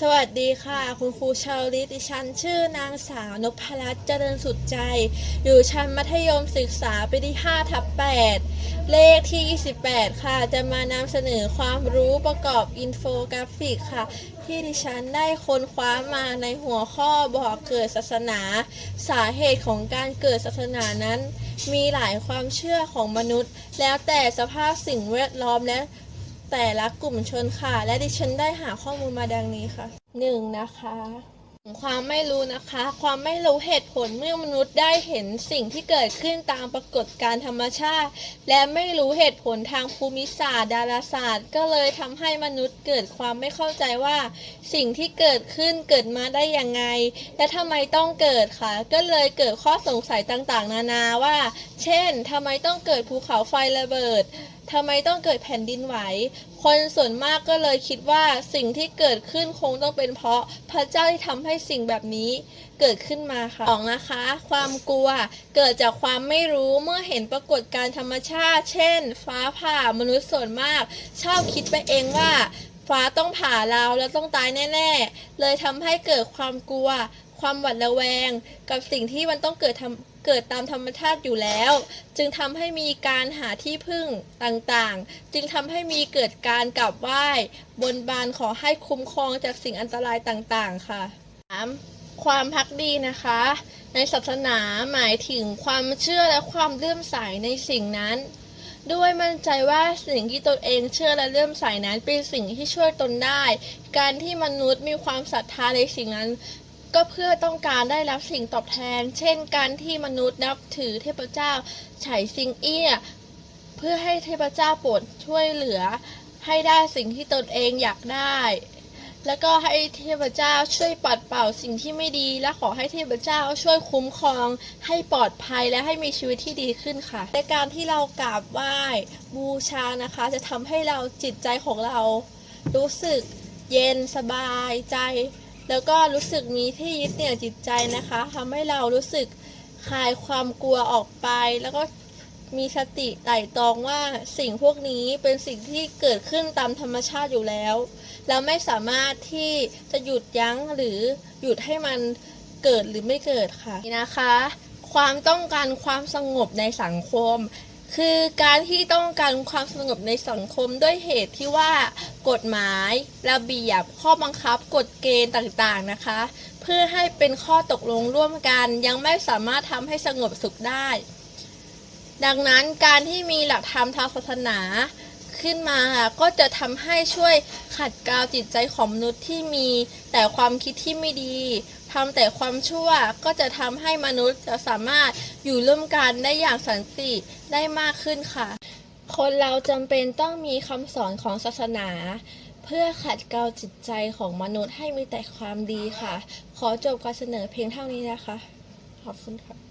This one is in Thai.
สวัสดีค่ะ คุณครูชาวลิติฉันชื่อนางสาวนพรัตน์เจริญสุดใจ อยู่ชั้นมัธยมศึกษาปีที่5ทับ8เลขที่ 28 ค่ะ จะมานำเสนอความรู้ประกอบอินโฟกราฟิกค่ะ ที่ดิฉันได้ค้นคว้ามาในหัวข้อบอกเกิดศาสนา สาเหตุของการเกิดศาสนานั้น มีหลายความเชื่อของมนุษย์ แล้วแต่สภาพสิ่งแวดล้อมและ แต่ละกลุ่มชนค่ะ และดิฉันได้หาข้อมูลมาดังนี้ค่ะ 1. นะคะความไม่รู้นะคะ ความไม่รู้เหตุผลเมื่อมนุษย์ได้เห็นสิ่งที่เกิดขึ้นตามปรากฏการธรรมชาติ และไม่รู้เหตุผลทางภูมิศาสตร์ ดาราศาสตร์ ก็เลยทำให้มนุษย์เกิดความไม่เข้าใจว่า สิ่งที่เกิดขึ้นเกิดมาได้ยังไง และทำไมต้องเกิดค่ะ ก็เลยเกิดข้อสงสัยต่างๆ นานาว่า เช่นทำไมต้องเกิดภูเขาไฟระเบิด ทำไมต้องเกิดแผ่นดินไหว คนส่วนมากก็เลยคิดว่าสิ่งที่เกิดขึ้นคงต้องเป็นเพราะพระเจ้าที่ทำให้สิ่งแบบนี้เกิดขึ้นมาค่ะสองนะคะ ความกลัวเกิดจากความไม่รู้เมื่อเห็นปรากฏการธรรมชาติ เช่น ฟ้าผ่ามนุษย์ส่วนมาก ชอบคิดไปเองว่าฟ้าต้องผ่าเราแล้วต้องตายแน่ๆ เลยทำให้เกิดความกลัว ความหวาดระแวง กับสิ่งที่มันต้องเกิดทำ เกิดตามธรรมชาติอยู่แล้ว จึงทำให้มีการหาที่พึ่งต่างๆ จึงทำให้มีเกิดการกราบไหว้บนบานขอให้คุ้มครองจากสิ่งอันตรายต่างๆ ค่ะ 3. ความพักดีนะคะ ในศาสนาหมายถึงความเชื่อและความเลื่อมใสในสิ่งนั้นด้วยมั่นใจว่าสิ่งที่ตนเองเชื่อและเลื่อมใสนั้นเป็นสิ่งที่ช่วยตนได้ การที่มนุษย์มีความศรัทธาในสิ่งนั้น ก็เพื่อต้องการได้รับสิ่งตอบแทน เช่นการที่มนุษย์นับถือเทพเจ้าไฉซิงเอี้ย เพื่อให้เทพเจ้าโปรดช่วยเหลือ ให้ได้สิ่งที่ตนเองอยากได้ แล้วก็ให้เทพเจ้าช่วยปัดเป่าสิ่งที่ไม่ดี และขอให้เทพเจ้าช่วยคุ้มครอง ให้ปลอดภัยและให้มีชีวิตที่ดีขึ้นค่ะ ในการที่เรากราบไหว้บูชานะคะ จะทำให้เราจิตใจของเรา รู้สึกเย็นสบายใจ แล้วก็รู้สึกมีที่ยึดเหนี่ยวจิตใจนะคะทำให้เรารู้สึกคลายความกลัวออกไป แล้วก็มีสติไต่ตองว่าสิ่งพวกนี้เป็นสิ่งที่เกิดขึ้นตามธรรมชาติอยู่แล้ว เราไม่สามารถที่จะหยุดยั้งหรือหยุดให้มันเกิดหรือไม่เกิดค่ะนี่นะคะ ความต้องการความสงบในสังคม คือการที่ต้องการความสงบในสังคมด้วยเหตุที่ว่ากฎหมาย ระเบียบ ข้อบังคับ กฎเกณฑ์ต่างๆนะคะ เพื่อให้เป็นข้อตกลงร่วมกัน ยังไม่สามารถทำให้สงบสุขได้ ดังนั้นการที่มีหลักธรรมทางศาสนาขึ้นมาก็จะทำให้ช่วยขัดเกลาจิตใจของมนุษย์ที่มีแต่ความคิดที่ไม่ดี ทำแต่ความชั่วก็จะทำให้มนุษย์จะสามารถอยู่ร่วมกันได้อย่างสันติได้มากขึ้นค่ะ คนเราจำเป็นต้องมีคำสอนของศาสนา เพื่อขัดเกลาจิตใจของมนุษย์ให้มีแต่ความดีค่ะ ขอจบการเสนอเพียงเท่านี้นะคะ ขอบคุณค่ะ